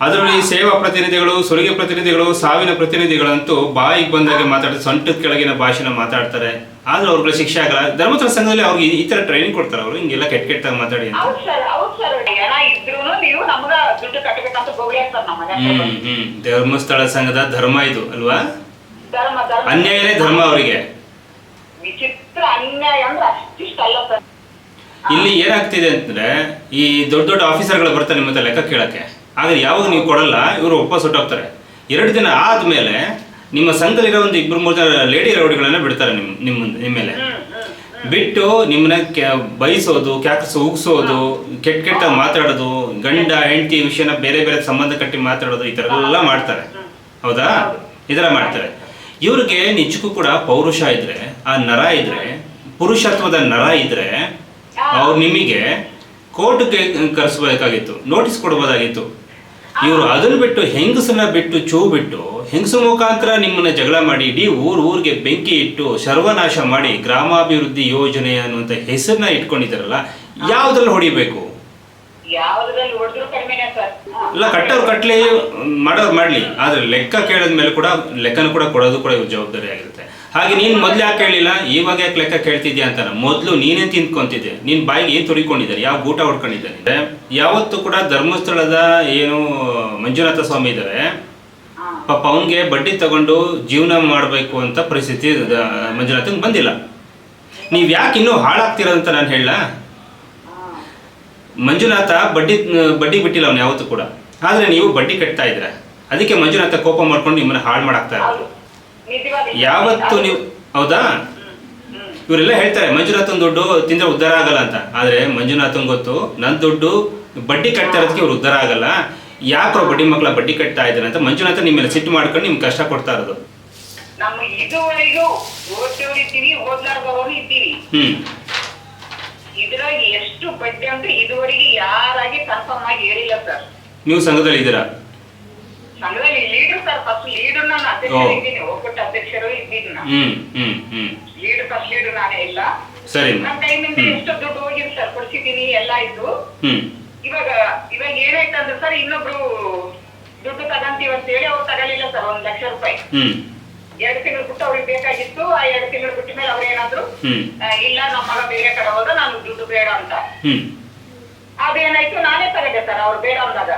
ಅದರಲ್ಲಿ ಸೇವಾ ಪ್ರತಿನಿಧಿಗಳು ಸುಲಿಗೆ ಪ್ರತಿನಿಧಿಗಳು ಸಾವಿನ ಪ್ರತಿನಿಧಿಗಳಂತೂ ಬಾಯಿಗೆ ಬಂದಾಗೆ ಮಾತಾಡ್ತಾರೆ ಸೊಂಟದ ಕೆಳಗಿನ ಭಾಷೆನ ಮಾತಾಡ್ತಾರೆ. ಆದ್ರೆ ಅವ್ರಿಗೆ ಶಿಕ್ಷೆ ಆಗಲ್ಲ. ಧರ್ಮಸ್ಥಳ ಸಂಘದಲ್ಲಿ ಅವ್ರಿಗೆ ಈ ತರ ಟ್ರೈನಿಂಗ್ ಕೊಡ್ತಾರೆ ಅವರು. ಹಿಂಗೆಲ್ಲ ಕೆಟ್ಟ ಕೆಟ್ಟಾಗಿ ಮಾತಾಡಿ ಹ್ಮ್ ಹ್ಮ್. ಧರ್ಮಸ್ಥಳ ಸಂಘದ ಧರ್ಮ ಇದು ಅಲ್ವಾ? ಅನ್ಯಾಯನೇ ಧರ್ಮ ಅವರಿಗೆ. ಅಂದ್ರೆ ಇಲ್ಲಿ ಏನಾಗ್ತಿದೆ ಅಂತಂದ್ರೆ ಈ ದೊಡ್ಡ ದೊಡ್ಡ ಆಫೀಸರ್ಗಳು ಬರ್ತಾರೆ ನಿಮ್ಮ ಹತ್ರ ಲೆಕ್ಕ ಕೇಳಕ್ಕೆ. ಆದ್ರೆ ಯಾವಾಗ ನೀವು ಕೊಡಲ್ಲ ಇವರು ವಾಪಸ್ ಹೊಟ್ಟೋಗ್ತಾರೆ ಎರಡು ದಿನ ಆದ್ಮೇಲೆ ನಿಮ್ಮ ಸಂಘದಲ್ಲಿರೋ ಒಂದು ಇಬ್ಬರು ಮೂರು ಜನ ಲೇಡಿ ರೌಡಿಗಳನ್ನ ಬಿಡ್ತಾರೆ ನಿಮ್ ನಿಮ್ಮ ಮುಂದೆ- ನಿಮ್ಮ ಮೇಲೆ ಬಿಟ್ಟು ನಿಮ್ಮನ್ನ ಕೆ- ಬಯಸೋದು ಕ್ಯಾಕಸ್ ಉಗ್ಸೋದು ಕೆಟ್ಟ ಕೆಟ್ಟ ಮಾತಾಡೋದು ಗಂಡ ಹೆಂಡತಿ ವಿಷಯನ ಬೇರೆ ಬೇರೆ ಸಂಬಂಧ ಕಟ್ಟಿ ಮಾತಾಡೋದು ಈ ಥರ ಎಲ್ಲ ಮಾಡ್ತಾರೆ. ಹೌದಾ? ಈ ಥರ ಮಾಡ್ತಾರೆ. ಇವ್ರಿಗೆ ನಿಜಕ್ಕೂ ಕೂಡ ಪೌರುಷ ಇದ್ರೆ ಆ ನರ ಇದ್ರೆ ಪುರುಷತ್ವದ ನರ ಇದ್ರೆ ಅವ್ರು ನಿಮಗೆ ಕೋರ್ಟ್ಗೆ ಕರೆಸಬೇಕಾಗಿತ್ತು ನೋಟಿಸ್ ಕೊಡ್ಬೋದಾಗಿತ್ತು. ಇವರು ಅದನ್ನು ಬಿಟ್ಟು ಹೆಂಗಸನ್ನ ಬಿಟ್ಟು ಚೂ ಬಿಟ್ಟು ಹೆಂಗಸು ಮುಖಾಂತರ ನಿಮ್ಮನ್ನ ಜಗಳ ಮಾಡಿ ಇಡೀ ಊರು ಊರಿಗೆ ಬೆಂಕಿ ಇಟ್ಟು ಸರ್ವನಾಶ ಮಾಡಿ ಗ್ರಾಮಾಭಿವೃದ್ಧಿ ಯೋಜನೆ ಅನ್ನುವಂಥ ಹೆಸರನ್ನ ಇಟ್ಕೊಂಡಿದ್ದಾರಲ್ಲ ಯಾವ್ದ್ರಲ್ಲಿ ಹೊಡಿಬೇಕು? ಇಲ್ಲ ಕಟ್ಟೋರು ಕಟ್ಲಿ ಮಾಡೋರು ಮಾಡ್ಲಿ. ಆದ್ರೆ ಲೆಕ್ಕ ಕೇಳಿದ ಮೇಲೆ ಕೂಡ ಲೆಕ್ಕನ ಕೂಡ ಕೊಡೋದು ಕೂಡ ಇವ್ರ ಜವಾಬ್ದಾರಿ ಆಗಿರುತ್ತೆ. ಹಾಗೆ ನೀನು ಮೊದ್ಲು ಯಾಕೆ ಕೇಳಿಲ್ಲ ಇವಾಗ ಯಾಕೆ ಲೆಕ್ಕ ಕೇಳ್ತಿದ್ಯಾ ಅಂತಾನೆ? ಮೊದ್ಲು ನೀನೇ ತಿಂದ್ಕೊಂತಿದ್ದೆ. ನಿನ್ನ ಬಾಯಿಗೆ ಏನ್ ತುರಿಕೊಂಡಿದ್ದಾರೆ ಯಾವ ಊಟ ಹೊಡ್ಕೊಂಡಿದ್ದಾರೆ ಯಾವತ್ತು ಕೂಡ ಧರ್ಮಸ್ಥಳದ ಏನು ಮಂಜುನಾಥ ಸ್ವಾಮಿ ಇದ್ದಾರೆ. ಪಾಪ ಅವನ್ಗೆ ಬಡ್ಡಿ ತಗೊಂಡು ಜೀವನ ಮಾಡಬೇಕು ಅಂತ ಪರಿಸ್ಥಿತಿ ಮಂಜುನಾಥಂಗೆ ಬಂದಿಲ್ಲ. ನೀವ್ ಯಾಕೆ ಇನ್ನೂ ಹಾಳಾಗ್ತಿರೋದಂತ ನಾನು ಹೇಳ. ಮಂಜುನಾಥ ಬಡ್ಡಿ ಬಡ್ಡಿ ಬಿಟ್ಟಿಲ್ಲ ಅವ್ನು ಯಾವತ್ತೂ ಕೂಡ. ಆದ್ರೆ ನೀವು ಬಡ್ಡಿ ಕಟ್ತಾ ಇದ್ರ ಅದಕ್ಕೆ ಮಂಜುನಾಥ ಕೋಪ ಮಾಡ್ಕೊಂಡು ನಿಮ್ಮನ್ನ ಹಾಳು ಮಾಡಾಕ್ತಾ ಇರೋದು. ಯಾವತ್ತು ನೀವು ಹೌದಾ? ಇವರೆಲ್ಲ ಹೇಳ್ತಾರೆ ಮಂಜುನಾಥನ್ ದುಡ್ಡು ತಿಂದ್ರೆ ಉದ್ಧಾರ ಆಗಲ್ಲ ಅಂತ. ಆದ್ರೆ ಮಂಜುನಾಥನ್ ಗೊತ್ತು ನನ್ನ ದುಡ್ಡು ಬಡ್ಡಿ ಕಟ್ತಾ ಇರೋದಕ್ಕೆ ಇವ್ರು ಉದ್ಧಾರ ಆಗಲ್ಲ. ಯಾಕ್ರ ಬಡ್ಡಿ ಮಕ್ಕಳ ಬಡ್ಡಿ ಕಟ್ತಾ ಇದ್ದಾರೆ ಅಂತ ಮಂಜುನಾಥ ನಿಮ್ಮ ಮೇಲೆ ಸಿಟ್ಟು ಮಾಡ್ಕೊಂಡು ನಿಮ್ಗೆ ಕಷ್ಟ ಕೊಡ್ತಾ ಇರೋದು. ನಮ್ಮ ಇದುವರೆಗೂ ಓದೋರು ಇದ್ದೀವಿ ಓದ್ಲಾರ್ದವರು ಇದ್ದೀವಿ. ಹ್ಮ್. ಇದ್ರಾಗ ಎಷ್ಟು ಬಡ್ಡಿ ಅಂತ ಇದುವರೆಗೆ ಯಾರಾಗಿ ಕನ್ಫರ್ಮ್ ಆಗಿ ಹೇಳಿಲ್ಲ ಸರ್. ನೀವು ಸಂಘದಲ್ಲಿ ಇದ್ದೀರಾ? ಸಂಘದಲ್ಲಿ ಲೀಡರ್ ಸರ್ ಫಸ್ಟ್ ಲೀಡರ್ ನಾನು. ಅಧ್ಯಕ್ಷರು ಇದ್ದೀನಿ. ಒಕ್ಕೂಟ ಅಧ್ಯಕ್ಷರು ಇದ್ದೀನಿ ನಾನು. ಹ್ಮ್ ಹ್ಮ್ ಹ್ಮ್. ಲೀಡರ್ ಫಸ್ಟ್ ಲೀಡರ್ ನಾನೇ ಇಲ್ಲ. ಸರಿ ನನ್ನ ಟೈಮಿಂದ ಎಷ್ಟು ದುಡ್ಡು ಹೋಗಿದೆ ಸರ್ ಕೊಡ್ಸಿದ್ದೀನಿ ಎಲ್ಲ ಇದ್ದು ಇವಾಗ ಇವಾಗ ಏನಾಯ್ತಂದ್ರೆ ಸರ್ ಇನ್ನೊಬ್ರು ದುಡ್ಡು ತಗಂತೀವಿ ಅಂತ ಹೇಳಿ ಅವ್ರು ತಗಲಿಲ್ಲ ಸರ್ ಒಂದ್ ಲಕ್ಷ ರೂಪಾಯಿ. ಎರಡು ತಿಂಗಳು ಬಿಟ್ಟು ಅವ್ರಿಗೆ ಬೇಕಾಗಿತ್ತು. ಆ ಎರಡು ತಿಂಗಳು ಬಿಟ್ಟ ಮೇಲೆ ಅವ್ರು ಏನಾದ್ರು ಇಲ್ಲ ನಮ್ಮ ಮಗ ಬೇರೆ ಕಡೆ ಹೋದ ನಾನು ದುಡ್ಡು ಬೇಡ ಅಂತ. ಅದೇನಾಯ್ತು? ನಾನೇ ತಗೊಂಡೆ ಸರ್ ಅವ್ರು ಬೇಡ ಅಂದಾಗ.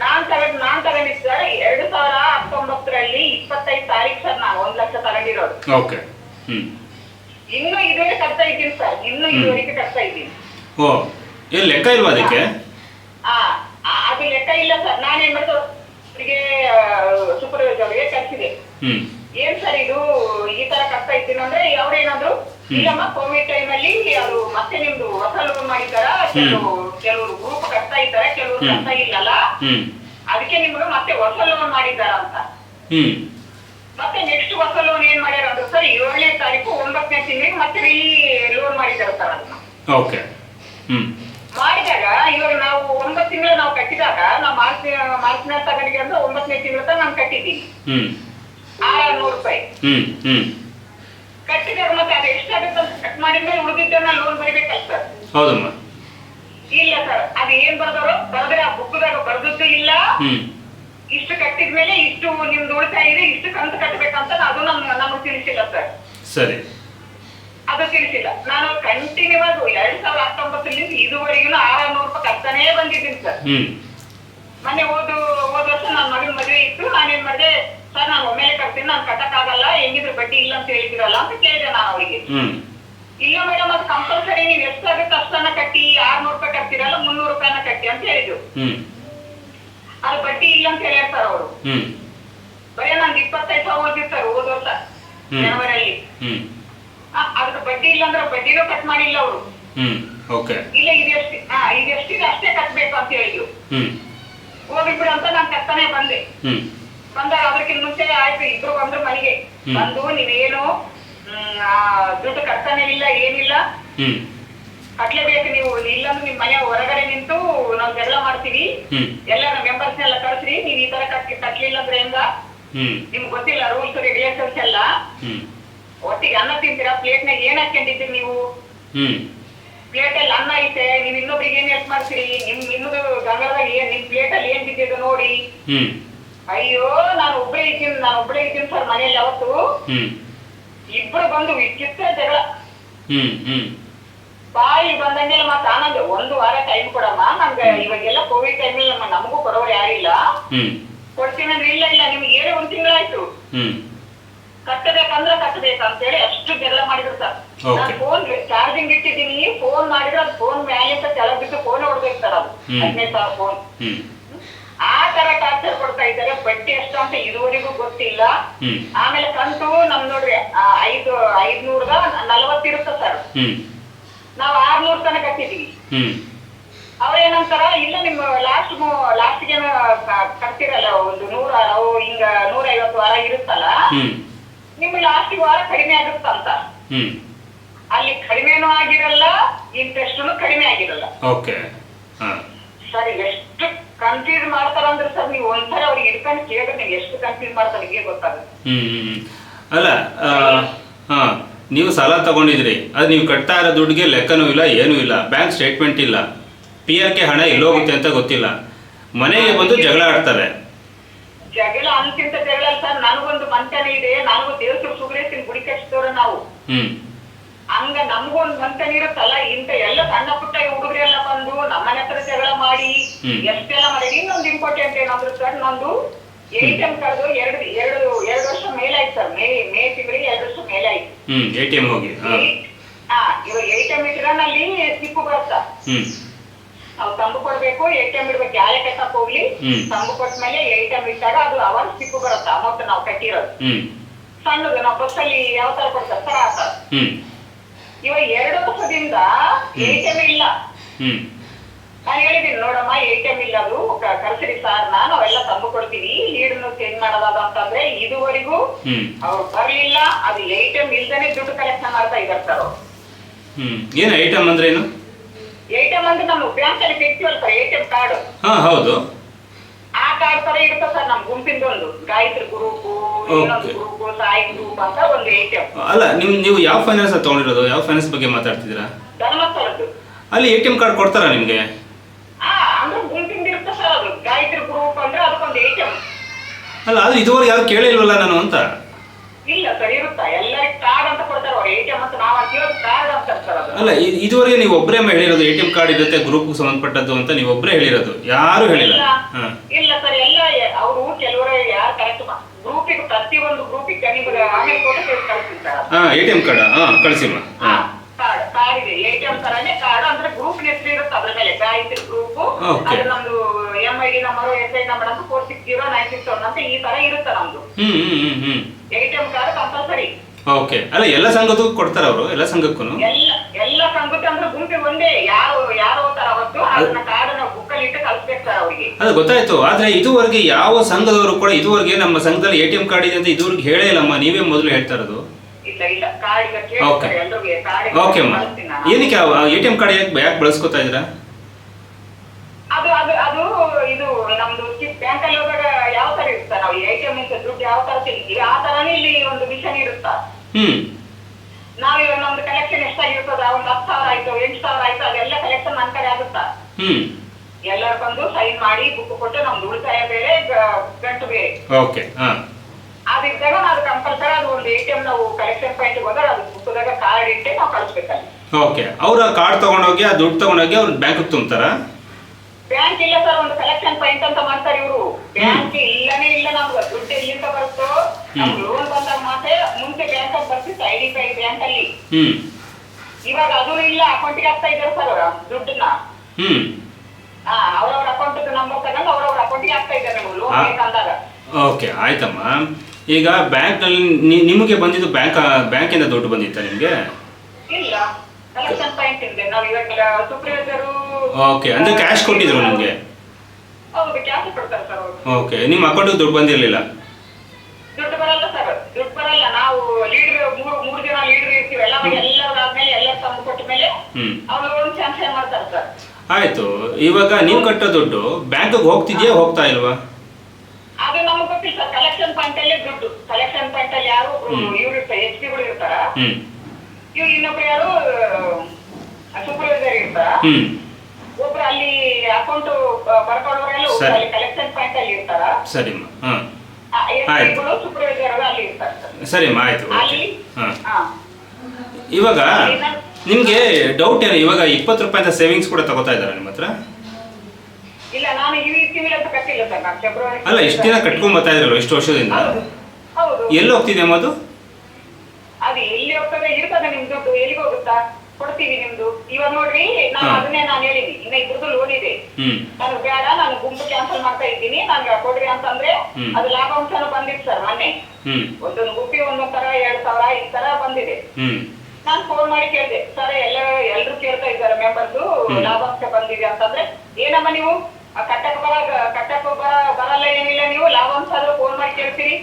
ನಾನ್ ತಗೊಂಡ್ ನಾನ್ ತಗೊಂಡಿದ್ ಸರ್ ಎರಡು ಸಾವಿರ ಹತ್ತೊಂಬತ್ತರಲ್ಲಿ ಇಪ್ಪತ್ತೈದು ತಾರೀಕು ಸರ್ ನಾನು ಒಂದ್ ಲಕ್ಷ ತಗೊಂಡಿರೋದು. ಓಕೆ. ಹ್ಮ್. ಇನ್ನು ಇದುವರೆಗೆ ಕಟ್ತಾ ಇದ್ದೀನಿ ಸರ್. ಇನ್ನು ಇದುವರೆಗೆ ಕಟ್ತಾ ಇದ್ದೀನಿ. ಓ ಏನ್ ಲೆಕ್ಕ ಇಲ್ವಾ ಅದಕ್ಕೆ? ಆ ಆ- ಅದು ಲೆಕ್ಕ ಇಲ್ಲ ಸರ್. ನಾನೇನ್ ಏನ್ ಅವರಿಗೆ ಸೂಪರ್ವೈಸರ್ ಅವರಿಗೆ ಕಳ್ಸಿದೆ ಹ್ಮ್. ಏನ್ ಸರ್ ಇದು? ಈ ತರ ಕಟ್ತಾ ಇದ್ದೀನಿ ಅಂದ್ರೆ ಅವ್ರೇನಾದ್ರು ಇಲ್ಲಮ್ಮ ಕೋವಿಡ್ ಟೈಮ್ ಅಲ್ಲಿ ಅದು ಮತ್ತೆ ನಿಮ್ದು ಹೊಸ ಲೋನ್ ಮಾಡಿದಾರ ಕೆಲವು ಕೆಲವರು ಗ್ರೂಪ್ ಕಟ್ತಾ ಇದ್ದಾರೆ ಕೆಲವರು. ಕಟ್ತಾ ಇಲ್ಲಲ್ಲ? ಅದಕ್ಕೆ ನಿಮ್ಗೆ ಮತ್ತೆ ಹೊಸ ಲೋನ್ ಮಾಡಿದಾರ ಅಂತ. ಮತ್ತೆ ನೆಕ್ಸ್ಟ್ ಹೊಸ ಲೋನ್ ಏನ್ ಮಾಡ್ಯಾರ ಅಂದ್ರೆ ಸರ್ ಏಳನೇ ತಾರೀಕು ಒಂಬತ್ತನೇ ತಿಂಗಳಿಗೆ ಮತ್ತೆ ರೀ ಲೋನ್ ಮಾಡಿದಾರೆ ಸರ್ ಅದನ್ನ. ಓಕೆ. ಮಾಡಿದಾಗ ಇವಾಗ ನಾವು ಒಂಬತ್ತು ತಿಂಗಳು ನಾವು ಕಟ್ಟಿದಾಗ ನಾವು ಮಾರ್ಚ್ ಮಾರ್ಚ್ನ ತಗೊಂಡಿಗೆ ಅಂದ್ರೆ ಒಂಬತ್ತನೇ ತಿಂಗಳು ತನಕ ನಾನು ಕಟ್ಟಿದ್ದೀನಿ. ಹ್ಮ್. ಆರ್ನೂರು ರೂಪಾಯಿ. ಕಟ್ಟಿದಾಗ ಮತ್ತೆ ಅದು ಎಷ್ಟಾಗುತ್ತೆ ಕಟ್ ಮಾಡಿದ್ಮೇಲೆ ಉಳಿದಿದ್ದನ್ನ ಲೋನ್ ಬರೀಬೇಕಲ್ಲ ಸರ್ ಹೌದಮ್ಮ. ಇಲ್ಲ ಸರ್ ಅದು ಏನ್ ಬರ್ದವರು? ಬರ್ದ್ರೆ ಆ ಬುಕ್ದಾಗ ಬರ್ದದ್ದು ಇಲ್ಲ. ಇಷ್ಟು ಕಟ್ಟಿದ್ಮೇಲೆ ಇಷ್ಟು ನಿಮ್ದು ಉಳಿತಾಯ ಇದೆ ಇಷ್ಟು ಕಂತು ಕಟ್ಟಬೇಕಂತ ಅದು ನಮ್ ನಮ್ಗೆ ತಿಳಿಸಿಲ್ಲ ಸರ್ ಸರಿ. ಅದು ತಿಳಿಸಿಲ್ಲ. ನಾನು ಕಂಟಿನ್ಯೂ ಆಗಿ ಎರಡ್ ಸಾವಿರದ ಹತ್ತೊಂಬತ್ತರಿಂದ ಇದುವರೆಗೂ ಆರ್ನೂರು ರೂಪಾಯಿ ಕಟ್ತಾನೇ ಬಂದಿದ್ದೀನಿ ಸರ್ ಮೊನ್ನೆ ಓದು ಹೋದ ವರ್ಷ ನನ್ನ ಮಗನ ಮದುವೆ ಇತ್ತು ನಾನೇನ್ ಮಾಡಿದೆ? ಸರ್ ನಾನು ಒಮ್ಮೆಲೆ ಕಟ್ತೀನಿ ನಾನು ಕಟ್ಟಕ್ಕಾಗಲ್ಲ ಹೆಂಗಿದ್ರು ಬಡ್ಡಿ ಇಲ್ಲ ಅಂತ ಹೇಳಿದಿರಲ್ಲ ಅಂತ ಕೇಳಿದೆ ನಾನು ಅವರಿಗೆ. ಇಲ್ಲ ಮೇಡಮ್ ಅದು ಕಂಪಲ್ಸರಿ ನೀವು ಎಷ್ಟಾಗುತ್ತೆ ಅಷ್ಟನ್ನ ಕಟ್ಟಿ ಆರ್ನೂರು ರೂಪಾಯಿ ಕಟ್ತೀರಲ್ಲ ಮುನ್ನೂರು ರೂಪಾಯಿನ ಕಟ್ಟಿ ಅಂತ ಹೇಳಿದ್ರು. ಅದು ಬಡ್ಡಿ ಇಲ್ಲ ಅಂತ ಹೇಳ್ಯಾರ ಸರ್ ಅವರು. ಬರೇ ನಂಗೆ ಇಪ್ಪತ್ತೈದು ಸಾವಿರ ಓದಿತ್ತು ಸರ್ ಹೋದ ವರ್ಷ. ಜನವರಿಯಲ್ಲಿ ಅದ್ರ ಬಡ್ಡಿ ಇಲ್ಲ ಅಂದ್ರೆ ಬಡ್ಡಿನೂ ಕಟ್ ಮಾಡಿಲ್ಲ ಅವರು. ಇಲ್ಲ ಇದೆಷ್ಟು ಹಾ ಇದೆಷ್ಟಿದೆ ಅಷ್ಟೇ ಕಟ್ಬೇಕು ಅಂತ ಹೇಳಿದ್ರು. ಹೋಗಿಬಿಡು ಅಂತ ನಾನು ಕಟ್ತಾನೆ ಬಂದೆ. ಬಂದಾಗ ಅದಕ್ಕಿಂತ ಮುಂಚೆ ಆಯ್ತು ಇಬ್ರು ಬಂದ್ರು ಮನೆಗೆ. ಬಂದು ನೀವೇನು ದುಡ್ಡು ಕಟ್ತಾನೆ ಇಲ್ಲ ಏನಿಲ್ಲ. ಕಟ್ಲೆ ಕಟ್ಲೇಬೇಕು ನೀವು ಇಲ್ಲಾಂದ್ರೆ ನಿಮ್ ಮನೆ ಹೊರಗಡೆ ನಿಂತು ನಾವ್ ಜಗಳ ಮಾಡ್ತೀವಿ. ಎಲ್ಲ ಮೆಂಬರ್ಸ್ ಎಲ್ಲ ಕರ್ಸ್ರಿ ನೀವ್ ಈ ತರ ಕಟ್ ಕಟ್ಲಿಲ್ಲ ಅಂದ್ರೆ ಹೆಂಗ? ನಿಮ್ಗೆ ಗೊತ್ತಿಲ್ಲ ರೂಲ್ಸ್ ರೆಗ್ಯುಲೇಷನ್ಸ್ ಎಲ್ಲ. ಒಟ್ಟಿಗೆ ಅನ್ನ ತಿಂತೀರಾ? ಪ್ಲೇಟ್ನಾಗ ಏನ್ ಹಾಕೊಂಡಿದ್ದೀರಿ ನೀವು? ಪ್ಲೇಟ್ ಅಲ್ಲಿ ಅನ್ನ ಐತೆ ನೀವ್ ಇನ್ನೊಬ್ರಿಗೆ ಏನ್ ಹೆಲ್ಪ್ ಮಾಡ್ತೀರಿ? ನಿಮ್ ಇನ್ನೊಂದು ಗಂಗಾದಾಗ ಏನ್ ನಿಮ್ ಪ್ಲೇಟ್ ಅಲ್ಲಿ ಏನ್ ಬಿದ್ದಿದೆ ನೋಡಿ. ಅಯ್ಯೋ ನಾನು ಒಬ್ಬಳೇ ಇದ್ದೀನಿ ನಾನು ಒಬ್ಬಳೇ ಇದ್ದೀನಿ ಸರ್ ಮನೆಯಲ್ಲಿ ಅವತ್ತು ಇಬ್ರು ಬಂದು ವಿಚಿತ್ರ ಜಗಳ. ಬಾಯಿ ಬಂದಂಗೆಲ್ಲ ಮತ್ತೆ ಆನಂದ. ಒಂದು ವಾರ ಟೈಮ್ ಕೊಡಮ್ಮ ನಮ್ಗೆ ಇವಾಗೆಲ್ಲ ಕೋವಿಡ್ ಟೈಮಲ್ಲಿ ನಮ್ಮ ನಮಗೂ ಕೊಡೋರು ಯಾರಿಲ್ಲ ಕೊಡ್ತೀನಿ ಅಂದ್ರೆ ಇಲ್ಲ ಇಲ್ಲ ನಿಮ್ಗೆ ಏಳು ಒಂದು ತಿಂಗಳಾಯ್ತು. ಕಟ್ಟಬೇಕಂದ್ರೆ ಕಟ್ಟಬೇಕು ಅಂತ ಹೇಳಿ ಅಷ್ಟು ಜಗಳ ಮಾಡಿದ್ರು ಸರ್. ನಾನು ಫೋನ್ ಚಾರ್ಜಿಂಗ್ ಇಟ್ಟಿದ್ದೀನಿ ಫೋನ್ ಮಾಡಿದ್ರೆ ಅದು ಫೋನ್ ಮ್ಯಾಲೆ ಕೆಳಗ್ ಬಿಟ್ಟು ಫೋನ್ ಹೊಡ್ಬೇಕು ಸರ್ ಅದು. ಹದಿನೈದು ಸಾವಿರ ಫೋನ್ ಆ ತರ ಟಾರ್ಚರ್ ಕೊಡ್ತಾ ಇದ್ದಾರೆ. ಬಡ್ಡಿ ಎಷ್ಟು ಅಂತ ಇದುವರೆಗೂ ಗೊತ್ತಿಲ್ಲ. ಆಮೇಲೆ ಕಂತು ನಮ್ ನೋಡ್ರಿ ಐದು ಐದ್ನೂರದ ನಲವತ್ತಿರುತ್ತೆ ಸರ್. ನಾವ್ ಆರ್ನೂರ್ ತನಕ ಕಟ್ಟಿದೀವಿ. ಅವ್ರೇನಂತಾರ ಅವ್ರ ಏನಂತಾರ ಇಲ್ಲ ನಿಮ್ಮ ಲಾಸ್ಟ್ ಲಾಸ್ಟ್ಗೆ ಕಟ್ತಿರಲ್ಲ ಒಂದು ನೂರ ಅವು ಹಿಂಗ ನೂರ ಐವತ್ತು ವಾರ ಇರುತ್ತಲ್ಲ? ನಿಮ್ ಲಾಸ್ಟ್ ವಾರ ಕಡಿಮೆ ಆಗುತ್ತಂತ? ಅಲ್ಲಿ ಕಡಿಮೆನೂ ಆಗಿರಲ್ಲ ಇಂಟ್ರೆಸ್ಟ್ ಕಡಿಮೆ ಆಗಿರಲ್ಲ. ಓಕೆ ಸರ್ ಎಷ್ಟು ಕನ್ಫ್ಯೂಸ್ ಮಾಡ್ತಾರಂದ್ರೆ ಸರ್ ನೀವು ಒಂದ್ಸಲ ಅವ್ರಿಗೆ ಹಿಡ್ಕೊಂಡು ಕೇಳಿದ್ರೆ ನೀವು ಎಷ್ಟು ಕನ್ಫ್ಯೂಸ್ ಮಾಡ್ತಾರೆ ನಿಮಗೆ ಗೊತ್ತಾಗುತ್ತೆ. ಹ್ಮ್. ಅಲ್ಲ ಹಾ ನೀವು ಸಾಲ ತಗೊಂಡಿದ್ರಿ. ಅದು ನೀವು ಕಟ್ತಾ ಇರೋ ದುಡ್ಡಿಗೆ ಲೆಕ್ಕನೂ ಇಲ್ಲ ಏನೂ ಇಲ್ಲ. ಬ್ಯಾಂಕ್ ಸ್ಟೇಟ್ಮೆಂಟ್ ಇಲ್ಲ. ಪಿ ಆರ್ ಕೆ ಹಣ ಎಲ್ಲೋಗುತ್ತೆ ಅಂತ ಗೊತ್ತಿಲ್ಲ. ಮನೆಗೆ ಬಂದು ಜಗಳ ಆಡ್ತಾರೆ. ಜಗಳ ಅಂತಿಂತ ಜಗಳ ಸರ್ ನನಗೊಂದು ಮಂಚನ ಇದೆ ನನಗೂ ದೇವಸ್ಥಾನ ಸುಗ್ರೇಸಿನ ಗುಡಿ ಕಟ್ಟಿದವ್ರ ನಾವು. ಹ್ಮ್. ಹಂಗ ನಮ್ಗೊಂದ್ ಮಂಚನ ಇರುತ್ತಲ್ಲ ಇಂತ ಎಲ್ಲ ಸಣ್ಣ ಪುಟ್ಟ ಹುಡುಗರೆಲ್ಲ ಬಂದು ನಮ್ಮನೆ ಹತ್ರ ಜಗಳ ಮಾಡಿ. ಎಷ್ಟೆಲ್ಲ ಮಾಡಿ ಇನ್ನೊಂದು ಇಂಪಾರ್ಟೆಂಟ್ ಏನಂದ್ರೆ ಸರ್ ನಂದು ಎಟಿಎಂ ಕಳೆದು ಎರಡು ಎರಡು ಎರಡು ವರ್ಷ ಆಯ್ತು ಸರ್ ಮೇ ಮೇ ತಿಂಗಳಿಗೆ ಎರಡು ವರ್ಷ ಮೇಲೆ ಹ್ಮ್ ಎ ಹೋಗಿ ಹಾಂ. ಇವಾಗ ಎ ಟಿ ಎಂ ಇಟ್ರಲ್ಲಿ ಸಿಪ್ಪು ಬರುತ್ತ ನಾವು ತಂದು ಕೊಡ್ಬೇಕು ಎ ಟಿ ಎಂ ಇಡ್ಬೇಕು ಯಾರ ಕಟ್ಟಕ್ ಹೋಗ್ಲಿ. ತಂದು ಕೊಟ್ಮೇಲೆ ಎ ಟಿ ಇಟ್ಟಾಗ ಅದು ಅವರ್ ಸಿಪ್ಪು ಬರುತ್ತ ಅಮೌಂಟ್ ನಾವು ಕಟ್ಟಿರೋದು. ಸಣ್ಣದು ನಾವು ಬಸ್ಸಲ್ಲಿ ಯಾವ ತರ ಕೊಡ್ತಾರೆ ಸರ್ ಆ ತರ. ಇವಾಗ ಎರಡು ವರ್ಷದಿಂದ ಎಟಿಎಂ ಇಲ್ಲ. ನಾನು ಹೇಳಿದೀನಿ ನೋಡಮ್ಮ ಎಂ ಇಲ್ಲ ಅದು. ಕ- ಕರ್ಸಿರಿ ಸಾರ್ ನಾವೆಲ್ಲ ತಂದು ಕೊಡ್ತೀವಿ ಲೀಡ್ನು ಚೇಂಜ್ ಮಾಡೋದಾದ ಅಂತಂದ್ರೆ ಇದುವರೆಗೂ ಅವ್ರು ಬರ್ಲಿಲ್ಲ. ಅದು ಎಟಿಎಂ ಇಲ್ದೇನೆ ದುಡ್ಡು ಕಲೆಕ್ಷನ್ ಮಾಡ್ತಾ ಇದಾರೆ ಸರ್ ಏನು ಐಟಮ್ ಅಂದ್ರೆ ಏನು? ಎಂ ಅಂದ್ರೆ ನಮ್ಮ ಬ್ಯಾಂಕ್ ಅಲ್ಲಿ ತೆಗ್ತೀವಲ್ಲ ಸರ್ ಎಂ ಕಾರ್ಡ್ ಹಾ ಹೌದು. ಆ ಕಾರ್ಡ್ ತರ ಸರ್ ನಮ್ ಗುಂಪಿಂದೊಂದು. ಗಾಯತ್ರಿ ಗ್ರೂಪ್ ಇನ್ನೊಂದು. ಗ್ರೂಪ್ ಸಾಯಿ ಗ್ರೂಪ್ ಅಂತ ಒಂದು ಎಂ ಅಲ್ಲ ನಿಮ್ ನೀವು ಯಾವ ಫೈನಾನ್ಸ್ ತಗೊಂಡಿರೋದು? ಯಾವ ಫೈನಾನ್ಸ್ ಬಗ್ಗೆ ಮಾತಾಡ್ತಿದ್ದೀರಾ? ಧರ್ಮಸ್ಥಳದ್ದು. ಅಲ್ಲಿ ಎ ಟಿ ಎಂ ಕಾರ್ಡ್ ಕೊಡ್ತಾರಾ ನಿಮಗೆ? ಆ ಅಂದ್ರೆ ಗುಂಪಿಂದ ಇರುತ್ತೆ ಸರ್ ಅದು. ಗಾಯತ್ರಿ ಗ್ರೂಪ್ ಅಂದ್ರೆ ಅದಕ್ಕೊಂದು ಎ ಟಿ ಎಂ ಅಲ್ಲ ಅದು ಇದುವರೆಗೆ ಯಾರು ಕೇಳಿಲ್ವಲ್ಲ ನಾನು ಅಂತ? ಇಲ್ಲ ಸರ್ ಇರುತ್ತಾ? ಎಲ್ಲ ಕಾರ್ಡ್ ಅಲ್ಲ ಇದುವರೆಗೆ ನೀವು ಒಬ್ಬರೇ ಹೇಳಿರೋದು ಎ ಟಿ ಎಂ ಕಾರ್ಡ್ ಇರುತ್ತೆ ಗ್ರೂಪ್ ಸಂಬಂಧಪಟ್ಟದ್ದು ಅಂತ ನೀವು ಒಬ್ಬರೇ ಹೇಳಿರೋದು. ಯಾರು ಹೇಳಿಲ್ಲ. ಇಲ್ಲ. ಸರ್ ಎಲ್ಲ ಅವರು ಕೆಲವರು ಯಾರು ಕರೆಕ್ಟ್ ಗ್ರೂಪಿಗೆ ಪ್ರತಿ ಒಂದು ಗ್ರೂಪಿಗೆ ನಿಮಗೆ ಆಮೇಲೆ ಫೋಟೋ ತೆಗೆದು ಕಳಿಸ್ತೀನಿ ಸರ್ ಹಾಂ ಎ ಟಿ ಎಂ ಕಾರ್ಡ್ ಹಾಂ ಕಳಿಸಿಮ್ಮ ಹಾಂ ಕಾರ್ಡ್ ಕಾರ್ಡ್ ಇದೆ. ಎ ಟಿ ಎಂ ತರಾನೇ ಕಾರ್ಡ್ ಅಂದ್ರೆ ಗ್ರೂಪ್ ಹೆಸರು ಇರುತ್ತೆ ಅದ್ರ ಮೇಲೆ. ಬ್ಯಾಂಕ್ ಗ್ರೂಪ್ ಅದ್ರ ಅದು ನಮ್ದು M I D number S I number ಅಂತ four six zero nine six one ಅಂತ ಈ ತರ ಇರುತ್ತೆ ನಮ್ದು. ಹ್ಮ್ ಹ್ಮ್ ಹ್ಮ್ ಹ್ಞೂ A T M card compulsory okay. ಅಲ್ಲ ಎಲ್ಲ ಸಂಘದಕ್ಕೂ ಕೊಡ್ತಾರೆ ಅವರು? ಎಲ್ಲ ಸಂಘಕ್ಕೂ ಎಲ್ಲ ಎಲ್ಲ ಸಂಘಕ್ಕೆ ಅಂದ್ರೆ ಗುಂಪಿ ಒಂದೇ. ಯಾರು ಯಾರು ಹೋಗ್ತಾರ ಅವತ್ತು? ಅದನ್ನ ಕಾರ್ಡ್ ಬುಕ್ ಅಲ್ಲಿ ಇಟ್ಟು ಕಳಿಸ್ಬೇಕು ಸರ್ ಅವ್ರಿಗೆ. ಅದು ಗೊತ್ತಾಯ್ತು. ಆದ್ರೆ ಇದುವರೆಗೆ ಯಾವ ಸಂಘದವರು ಕೂಡ ಇದುವರೆಗೆ ನಮ್ಮ ಸಂಘದಲ್ಲಿ ಎ ಟಿ ಎಂ ಕಾರ್ಡ್ ಇದೆ ಅಂತ ಇದುವರೆಗೆ ಹೇಳೇ ಇಲ್ಲಮ್ಮ. ನೀವೇ ಮೊದಲು ಹೇಳ್ತಾ ಇರೋದು. ಇಲ್ಲ ಇಲ್ಲ. Card card okay. ಅಮ್ಮ. ಏನಕ್ಕೆ ಎ ಟಿ ಎಂ ಕಾರ್ಡ್ ಯಾಕೆ ಯಾಕೆ ಬಳಸ್ಕೊತಾ ಇದ್ದೀರಾ? ಅದು ಅದು ಅದು ಇದು ನಮ್ದು ಬ್ಯಾಂಕ್ ಅಲ್ಲಿ ಹೋದಾಗ ಯಾವ ತರ ಇರುತ್ತೆ? ನಾವು ಎ ಟಿ ಎಂ ಇಂದ ದುಡ್ಡು ಯಾವ ತರ ತೆಗಿತೀವಿ? ಆ ತರನೇ ಇಲ್ಲಿ ಒಂದು ಮಿಷನ್ ಇರುತ್ತಾ? ಹ್ಞೂ ನಾವ್ ಇವಾಗ ನಮ್ದು ಕಲೆಕ್ಷನ್ ಎಷ್ಟಾಗಿರ್ತದ ಒಂದ್ ಹತ್ತು ಸಾವಿರ ಆಯ್ತು ಎಂಟು ಸಾವಿರ ಆಯ್ತು ಅದೆಲ್ಲ ಕಲೆಕ್ಷನ್ ನನ್ ಕಡೆ ಆಗುತ್ತಾ? ಹ್ಮ್. ಎಲ್ಲರೂ ಬಂದು ಸೈನ್ ಮಾಡಿ ಬುಕ್ ಕೊಟ್ಟು ನಮ್ದು ಉಳಿತಾಯ ಬೇರೆ ಗಂಟು ಬೇರೆ. ಓಕೆ ಹಾಂ. ಅದಿದ್ದಾಗ ನಾವು ಕಂಪಲ್ಸರಿ ಅದು ಒಂದು ಎ ಟಿ ಎಂ ನಾವು ಕಲೆಕ್ಷನ್ ಪಾಯಿಂಟ್ ಹೋದಾಗ ಅದು ಬುಕ್ದಾಗ ಕಾರ್ಡ್ ಇಟ್ಟೆ ನಾವು ಕಳಿಸ್ಬೇಕಲ್ಲಿ. ಓಕೆ ಅವ್ರು ಕಾರ್ಡ್ ತೊಗೊಂಡೋಗಿ ಆ ದುಡ್ಡು ತಗೊಂಡೋಗಿ ಅವ್ರ ಬ್ಯಾಂಕ್ ತುಂಬ್ತಾರಾ? ಬ್ಯಾಂಕ್ ಇಲ್ಲ ಸರ್ ಒಂದು ಕಲೆಕ್ಷನ್ ಪಾಯಿಂಟ್ ಅಂತ ಮಾಡ್ತಾರೆ ಇವರು. ಬ್ಯಾಂಕ್ ಇಲ್ಲನೇ ಇಲ್ಲ ನಮ್ಗೆ. ದುಡ್ಡು ಎಲ್ಲಿಂದ ಬರುತ್ತೋ? ನಮ್ಗೆ ಲೋನ್ ಬಂದಾಗ ಮಾತ್ರ ಮುಂಚೆ ಬ್ಯಾಂಕ್ ಅಲ್ಲಿ ಬರ್ತಿತ್ತು ಐ ಡಿ ಹ್ಮ್ ಬ್ಯಾಂಕ್ ಅಲ್ಲಿ ಇವಾಗ ಅದು ಇಲ್ಲ ಅಕೌಂಟ್ಗೆ ಹಾಕ್ತಾ ಇದ್ದಾರೆ ಸರ್ ದುಡ್ಡನ್ನ. ಹ್ಞೂ ಹಾ ಅವ್ರವ್ರ ಅಕೌಂಟ್ ನಂಬರ್ ತಗೊಂಡು ಅವ್ರವ್ರ ಅಕೌಂಟ್ಗೆ ಹಾಕ್ತಾ ಇದ್ದಾರೆ ನಮ್ಗೆ ಲೋನ್. ಬೇಕಂದಾಗ. ಓಕೆ ಆಯ್ತಮ್ಮ. ಈಗ ಬ್ಯಾಂಕ್ನಲ್ಲಿ ನಿಮಗೆ ಬಂದಿದ್ದು ಬ್ಯಾಂಕ್ ಬ್ಯಾಂಕಿಂದ ದುಡ್ಡು ಬಂದಿತ್ತಾ ನಿಮಗೆ? ಇಲ್ಲ. ಕಲೆಕ್ಷನ್ ಪಾಯಿಂಟ್ ಇದೆ. ನಾವು ಇವಾಗ ಸುಪ್ರೀವೈಸರು ಓಕೆ ಅಂದ್ರೆ ಕ್ಯಾಶ್ ಕೊಟ್ಟಿದ್ರು ನಿಮಗೆ? ಹೌದು ಕ್ಯಾಶ್ ಕೊಡ್ತಾರೆ ಸರ್ ಅವರು. ಓಕೆ ನಿಮ್ಮ ಅಕೌಂಟಿಗೆ ದುಡ್ಡು ಬಂದಿರಲಿಲ್ಲ? ದುಡ್ಡು ಬರಲ್ಲ ಸರ್ ದುಡ್ಡು ಬರಲ್ಲ. ನಾವು ಲೀಡರ್ ಮೂರು ಮೂರು ಜನ ಲೀಡರ್ ಇರ್ತೀವಿ. ಎಲ್ಲ ಎಲ್ಲರೂ ಆದ್ಮೇಲೆ ಎಲ್ಲ ತಂದು ಕೊಟ್ಟ ಮೇಲೆ ಅವರು ಒಂದು ಸ್ಯಾಂಕ್ಷನ್ ಮಾಡ್ತಾರೆ ಸರ್ ಆಯ್ತು. ಇವಾಗ ನೀವು ಕಟ್ಟೋ ದುಡ್ಡು ಬ್ಯಾಂಕಿಗೆ ಹೋಗ್ತಿದ್ಯಾ ಹೋಗ್ತಾ ಇಲ್ವಾ? ಅದು ನಮಗೆ ಗೊತ್ತಿಲ್ಲ ಸರ್ ಕಲೆಕ್ಷನ್ ಪಾಯಿಂಟ್ ಅಲ್ಲೇ ದುಡ್ಡು. ಕಲೆಕ್ಷನ್ ಪಾಯಿಂಟ್ ಅಲ್ಲಿ ಯಾರು ಹ್ಮ್. ಇವ್ರು ಇರ್ತಾರೆ ಎಚ್ ಪಿಗಳು ಇರ್ತಾರ. ಇವ್ರು ಇನ್ನೊಬ್ರು ಯಾರು ಸೂಪರ್ವೈಸರ್ ಇರ್ತಾರ. ಒಬ್ರು ಅಲ್ಲಿ ಅಕೌಂಟ್ ಬರ್ಕೊಡೋರೆಲ್ಲ ಸರಿ. ಅಲ್ಲಿ ಕಲೆಕ್ಷನ್ ಪಾಯಿಂಟ್ ಅಲ್ಲಿ ಇರ್ತಾರ. ಆಯ್ತು. ಸೂಪರ್ವೈಸರ್ ಅಲ್ಲಿ ಇರ್ತಾರೆ ಸರಿಮ್ಮ ಆಯ್ತು ಅಲ್ಲಿ ಹಾಂ ಹಾ. ಇವಾಗ ನಿಮಗೆ ಡೌಟ್ ಏನು? ಇವಾಗ ಇಪ್ಪತ್ತು ರೂಪಾಯಿಂದ ಸೇವಿಂಗ್ಸ್ ಕೂಡ ತಗೋತಾ ಇದ್ದಾರೆ ನಿಮ್ಮ ಹತ್ರ? ಸರ್. ಅಲ್ಲ ಇಷ್ಟು ದಿನ ಕಟ್ಕೊಂಡ್ ಬರ್ತಾ ಇದ್ರಲ್ಲ ಇಷ್ಟು ವರ್ಷದಿಂದ. ಎಲ್ಲಿ ಹೋಗ್ತಿದೆ ಅದು ಹೋಗ್ತದೆ ನಿಮ್ ದುಡ್ಡು ಎಲ್ಲಿಗೆ ಹೋಗುತ್ತಾ? ಕೊಡ್ತೀವಿ ನಿಮ್ದು. ಇವಾಗ ನೋಡ್ರಿ ನಾನು. ಅದನ್ನೇ ನಾನು ಹೇಳಿದಿ ಇನ್ನ ಇಬ್ರದ್ದು ಲೋನ್ ಇದೆ. ನಾನು ಬೇಡ ನಾನು ಗುಂಪು ಕ್ಯಾನ್ಸಲ್ ಮಾಡ್ತಾ ಇದ್ದೀನಿ. ನಾನು ಕೊಡ್ರಿ ಅಂತಂದ್ರೆ. ಅದು ಲಾಭಾಂಶನೂ ಬಂದಿತ್ತು ಸರ್ ಮೊನ್ನೆ. ಒಂದೊಂದು ಗುಂಪಿ ಒಂದೊಂದ್ ತರ ಎರಡ್ ಸಾವಿರ ಈ ತರ ಬಂದಿದೆ. ನಾನು ಫೋನ್ ಮಾಡಿ ಕೇಳಿದೆ ಸರ್ ಎಲ್ಲ ಎಲ್ರು ಕೇಳ್ತಾ ಇದ್ದಾರೆ ಮೆಂಬರ್ಸು. ಲಾಭಾಂಶ ಬಂದಿದೆ ಅಂತಂದ್ರೆ ಏನಮ್ಮ ನೀವು? ಕಟ್ಟಕ್ ಬರ ಕಟ್ಟಕ್ ಬರ ಬರಲ್ಲ ಏನಿಲ್ಲ ನೀವು ಲಾಭಾಂಶ ಆದ್ರೂ ಫೋನ್ ಮಾಡಿ ಕೇಳ್ತೀರಿ.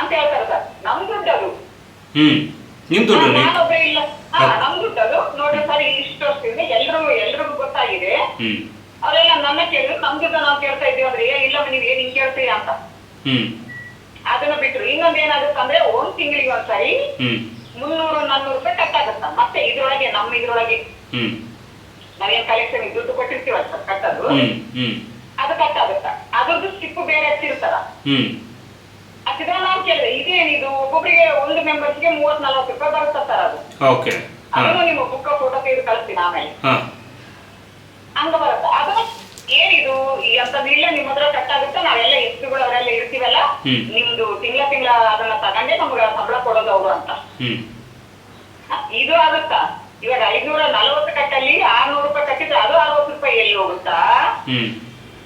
ಅಂತ ಹೇಳ್ತಾರೆ ಸರ್. ನಮ್ ದುಡ್ಡು ಅದು. ಹ್ಮ್ ನಿಮ್ ದುಡ್ಡು ನಾನ್- ನೀವು ನಾನೊಬ್ರೇ ಇಲ್ಲ. ಹಾ, ಹೌದು. ಅದು. ನೋಡ್ರಿ ಸರ್ ಇಷ್ಟು ವರ್ಷದಿಂದ ಎಲ್ರು ಎಲ್ರಿಗೂ ಗೊತ್ತಾಗಿದೆ. ಅವರೆಲ್ಲ ನನ್ನ ಕೇಳಿದ್ರು. ನಮ್ ದುಡ್ಡು ನಾವು ಕೇಳ್ತಾ ಇದೀವಿ ಅಂದ್ರೆ ಇಲ್ಲ ನೀವ್ ಏನ್ ಹಿಂಗ್ ಕೇಳ್ತೀರಿ ಅಂತ. ಅದನ್ನ ಬಿಟ್ರು. ಇನ್ನೊಂದ್ ಏನಾಗುತ್ತೆ ಅಂದ್ರೆ ಒಂದ್ ತಿಂಗಳಿಗೆ ಒಂದ್ಸರಿ ಮುನ್ನೂರು ನಾನ್ನೂರು ರೂಪಾಯಿ ಕಟ್ಟಾಗುತ್ತ ಮತ್ತೆ ಇದ್ರೊಳಗೆ ನಮ್ಮ ಇದ್ರೊಳಗೆ. ನಾವೇನ್ ಕಲೆಕ್ಷನ್ ದುಡ್ಡು ಕೊಟ್ಟಿರ್ತೀವಲ್ಲ ಸರ್ ಕಟ್ಟೋದು? ಅದು ಕಟ್ ಅದು ಕಟ್ಟಾಗುತ್ತ ಅದ್ರದ್ದು ಸ್ಟಿಪ್ ಬೇರೆ ಹಚ್ಚಿರ್ತಾರ. ಹಚ್ಚಿದ್ರೆ ನಾವು ಕೇಳಿದೆ ಇದೇನಿದು? ಒಬ್ಬೊಬ್ಬರಿಗೆ ಒಂದು ಮೆಂಬರ್ಸ್ಗೆ ಮೂವತ್ ನಲ್ವತ್ತು ರೂಪಾಯಿ ಬರುತ್ತೆ ಸರ್ ಅದು? ಓಕೆ ಅದನ್ನು ನಿಮ್ಮ ಬುಕ್ಕ ಫೋಟೋ ತೆಗೆದು ಕಳಿಸ್ತೀನಿ ಆಮೇಲೆ. ಹಂಗ ಬರುತ್ತೆ. ಅದು ಏನಿದು? ಈ ಅಂತಂದ್ರೆ ಇಲ್ಲ ನಿಮ್ಮ ಹತ್ರ ಕಟ್ಟಾಗುತ್ತೆ ನಾವೆಲ್ಲ ಎಸ್ಪಿಗಳು ಅವರೆಲ್ಲ ಇರ್ತೀವಲ್ಲ. ನಿಮ್ದು ತಿಂಗಳ ತಿಂಗಳ ಅದನ್ನ ತಗೊಂಡೆ ನಮ್ಗೆ ಸಂಬಳ ಕೊಡೋದು ಅವರು ಅಂತ. ಇದು ಆಗುತ್ತಾ? ಇವಾಗ ಐದ್ನೂರ ನಲವತ್ತು ಕಟ್ಟಲ್ಲಿ ಆರ್ನೂರು ರೂಪಾಯಿ ಕಟ್ಟಿದ್ರೆ ಅದು ಅರವತ್ತು ರೂಪಾಯಿ ಎಲ್ಲಿ ಹೋಗುತ್ತಾ?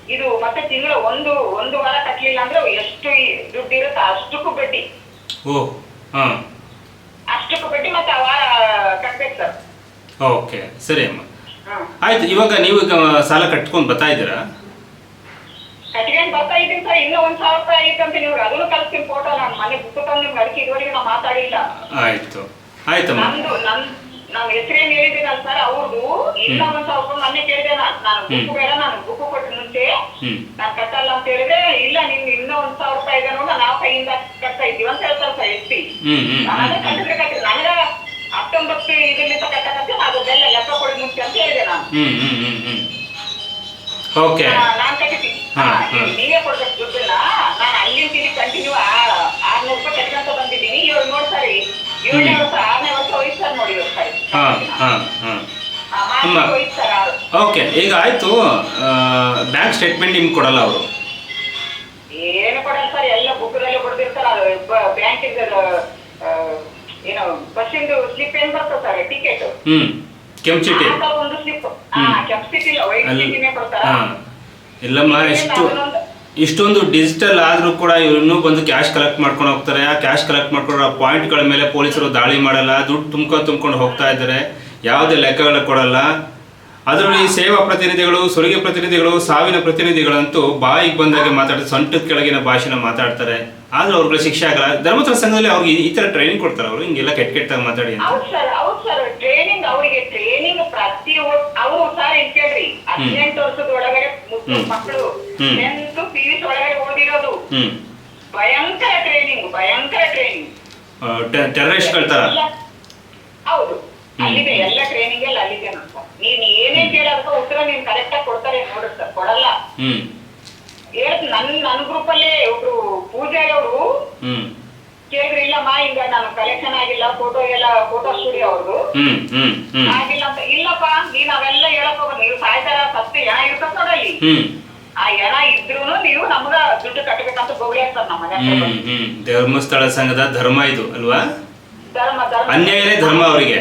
ಇದು ಮತ್ತೆ ತಿಂಗಳು ಒಂದು ಒಂದು ವಾರ ಕಟ್ಟಲಿಲ್ಲ ಅಂದ್ರೆ ಎಷ್ಟು ದುಡ್ಡು ಇರುತ್ತೆ ಅಷ್ಟಕ್ಕೂ ಬಡ್ಡಿ. ಓ ಹಾ. ಅಷ್ಟಕ್ಕೂ ಬಡ್ಡಿ ಮತ್ತೆ ಆ ವಾರ ಕಟ್ಬೇಕು ಸರ್. ಓಕೆ ಸರಿ ಅಮ್ಮ. ಆಯ್ತು ಇವಾಗ ನೀವು ಈಗ ಸಾಲ ಕಟ್ಕೊಂಡು ಬರ್ತಾ ಇದ್ದೀರಾ? ಕಟ್ಕೊಂಡು ಬರ್ತಾ ಇದ್ದೀನಿ ಸರ್. ಇನ್ನೂ ಒಂದ್ ಸಾವಿರ ರೂಪಾಯಿ ಅಂತ ನೀವು ಅದನ್ನು ಕಳಿಸ್ತೀನಿ ಫೋಟೋ ನಾನು ಮನೆ ಬುಕ್ ತಂದು ನಿಮ್ಗೆ ಅದಕ್ಕೆ ಇದುವರೆಗೆ ನಾನು ಮಾತಾಡಿಲ್ಲ. ಆಯ್ತು. ಆಯ್ತಮ್ಮ. ನಮ್ದು ನಮ್ ನಾವ್ ಹೆಸರೇನು ಹೇಳಿದ್ದೀನಿ ಸರ್ ಅವ್ರದ್ದು ಇಲ್ಲ ಅಂತ ಅವ್ರು ರೂಪಾಯಿ ಮೊನ್ನೆ ಕೇಳಿದೆ ನಾನು ನಾನು ಬುಕ್ ಬೇಡ ನಾನು ಬುಕ್ ಕೊಟ್ಟು ಮುಂಚೆ. ನಾನು ನಾನ್ ಕಟ್ಟಲ್ಲ ಅಂತ ಹೇಳಿದ್ರೆ ಇಲ್ಲ ನಿನ್ ಇನ್ನೂ ಒಂದ್ ಸಾವಿರ ರೂಪಾಯಿ ಇದೆ ನೋಡ ನಾವು ಕೈಯಿಂದ ಕಟ್ತಾ ಇದ್ದೀವಿ ಅಂತ ಹೇಳ್ತಾರೆ ಸರ್ ಎಸ್ ಪಿ. ನಾನು ಕಟ್ಟಿದ್ರೆ ಕಟ್ಟಿದ್ರೆ ನನಗ ಹತ್ತೊಂಬತ್ತು ಇದರಿಂದ ಕಟ್ಟಕತ್ತೆ ಬೆಲ್ಲ ಲೆಕ್ಕ ಕೊಡಿ ಮುಂಚೆ ಅಂತ ಹೇಳಿದೆ ನಾನು. ಓಕೆ ನಾನ್ ಕಟ್ಟಿದ್ದೀನಿ. ನೀವೇ ಕೊಡ್ಬೇಕು ದುಡ್ಡನ್ನ. ನಾನು ಅಲ್ಲಿಂದ ಕಂಟಿನ್ಯೂ ಹಾ ಹಾ ಹಾ. ಅಮ್ಮ. ಓಕೆ ಈಗ ಆಯ್ತು. ಬ್ಯಾಂಕ್ ಸ್ಟೇಟ್ಮೆಂಟ್ ನಿಮ್ಗೆ ಕೊಡಲ್ಲ ಅವರು. ಏನು ಕೊಡಲ್ಲ ಸರ್ ಎಲ್ಲ ಬುಕ್ದಲ್ಲಿ ಕೊಡ್ದಿರ್ತಾರ ಬ್ಯಾಂಕಿಂದ ಏನು ಬಸ್ಸಿಂದು ಸ್ಲಿಪ್ ಏನು ಬರ್ತದೆ ಸರ್ ಟಿಕೆಟ್ ಹ್ಮ್ ಕೆಂಪು ಚೀಟಿ ಒಂದು ಸ್ಲಿಪ್ ಹಾ. ಕೆಂಪ್ ಸ್ಲಿಪ್ ಇಲ್ಲ ವೈಟ್ ಚೀಟಿನೇ ಕೊಡ್ತಾರೆ? ಇಲ್ಲಮ್ಮ ಇಷ್ಟು ಇಷ್ಟೊಂದು ಡಿಜಿಟಲ್ ಆದರೂ ಕೂಡ ಇವ್ರು ಬಂದು ಕ್ಯಾಶ್ ಕಲೆಕ್ಟ್ ಮಾಡ್ಕೊಂಡು ಹೋಗ್ತಾರೆ. ಆ ಕ್ಯಾಶ್ ಕಲೆಕ್ಟ್ ಮಾಡ್ಕೊಂಡು ಆ ಪಾಯಿಂಟ್ಗಳ ಮೇಲೆ ಪೊಲೀಸರು ದಾಳಿ ಮಾಡಲ್ಲ. ದುಡ್ಡು ತುಂಬ್ಕೊಂಡು ತುಂಬ್ಕೊಂಡು ಹೋಗ್ತಾ ಇದ್ದಾರೆ. ಯಾವುದೇ ಲೆಕ್ಕಗಳು ಕೊಡಲ್ಲ. ಅದರಲ್ಲಿ ಸೇವಾ ಪ್ರತಿನಿಧಿಗಳು ಸುಲಿಗೆ ಪ್ರತಿನಿಧಿಗಳು ಸಾವಿನ ಪ್ರತಿನಿಧಿಗಳಂತೂ ಬಾಯಿಗೆ ಬಂದಾಗೆ ಮಾತಾಡ್ತಾರೆ ಸೊಂಟದ ಕೆಳಗಿನ ಭಾಷೆನ ಮಾತಾಡ್ತಾರೆ. ಆದ್ರೆ ಅವ್ರಿಗೆ ಶಿಕ್ಷೆ ಆಗಲ್ಲ. ಧರ್ಮಸ್ಥಳ ಸಂಘದಲ್ಲಿ ಅವ್ರಿಗೆ ಈ ತರ ಟ್ರೈನಿಂಗ್ ಕೊಡ್ತಾರೆ ಅವರು. ಹಿಂಗೆಲ್ಲ ಕೆಟ್ಟ ಕೆಟ್ಟಾಗಿ ಮಾತಾಡಿ ಅಂತ. ಹೌದು ಸರ್ ಹೌದು ಸರ್. ಟ್ರೈನಿಂಗ್ ಅವರಿಗೆ ಟ್ರೈನಿಂಗ್ ಪ್ರತಿ ಅವರು ಸರ್ ಇಲ್ಲಿ ಕೇಳ್ರಿ. ಹದಿನೆಂಟು ವರ್ಷದ ಒಳಗಡೆ ಮಕ್ಕಳು ಹ್ಮ್. ಟೆಂತ್ ಪಿ ಯು ಒಳಗಡೆ ಓದಿರೋದು. ಹ್ಞೂ ಭಯಂಕರ ಟ್ರೈನಿಂಗ್ ಭಯಂಕರ ಟ್ರೈನಿಂಗ್ ಟೆರರಿಸ್ಟ್ಗಳ ಥರ ಹೌದು. ಅಲ್ಲಿದೆ ಎಲ್ಲ ಟ್ರೈನಿಂಗ್ ಅಲ್ಲಿ ಅಲ್ಲಿದೆ ನೋಡ್ಕೊ. ನೀನ್ ಏನೇ ಕೇಳೋದು ಉತ್ತರ ನೀನ್ ಕರೆಕ್ಟ್ ಆಗಿ ಕೊಡ್ತಾರೆ ನೋಡ್ರಿ ಸರ್ ಕೊಡಲ್ಲ. ಹೇಳ್ತ ಹೇಳ್ ನನ್ ನನ್ ಗ್ರೂಪ್ ಅಲ್ಲೇ ಒಬ್ರು ಪೂಜಾರಿ ಅವರು ಕೇಳಿದ್ರೆ ಇಲ್ಲಮ್ಮ ಹಿಂಗ ನಾನು ಕಲೆಕ್ಷನ್ ಆಗಿಲ್ಲ ಫೋಟೋ ಎಲ್ಲ ಫೋಟೋ ಸ್ಟುಡಿಯೋ ಅವ್ರದ್ದು ಆಗಿಲ್ಲ ಅಂತ ಇಲ್ಲಪ್ಪ ನೀನ್ ಅವೆಲ್ಲ ಹೇಳಕ್ ಹೋಗ ನೀವು ಸಾಯ್ತಾರ ಸತ್ತ ಹೆಣ ಇರ್ತದ ನೋಡಲ್ಲಿ. ಆ ಹೆಣ ಇದ್ರು ನೀವು ನಮ್ಗ ದುಡ್ಡು ಕಟ್ಟಬೇಕಂತ ಬೌಳಿರ್ತಾರ ನಮ್ಮ ಮನೆ ಹ್ಮ್. ಧರ್ಮಸ್ಥಳ ಸಂಘದ ಧರ್ಮ ಇದು ಅಲ್ವಾ? ಧರ್ಮ ಧರ್ಮ. ಅನ್ಯಾಯನೇ ಧರ್ಮ ಅವರಿಗೆ.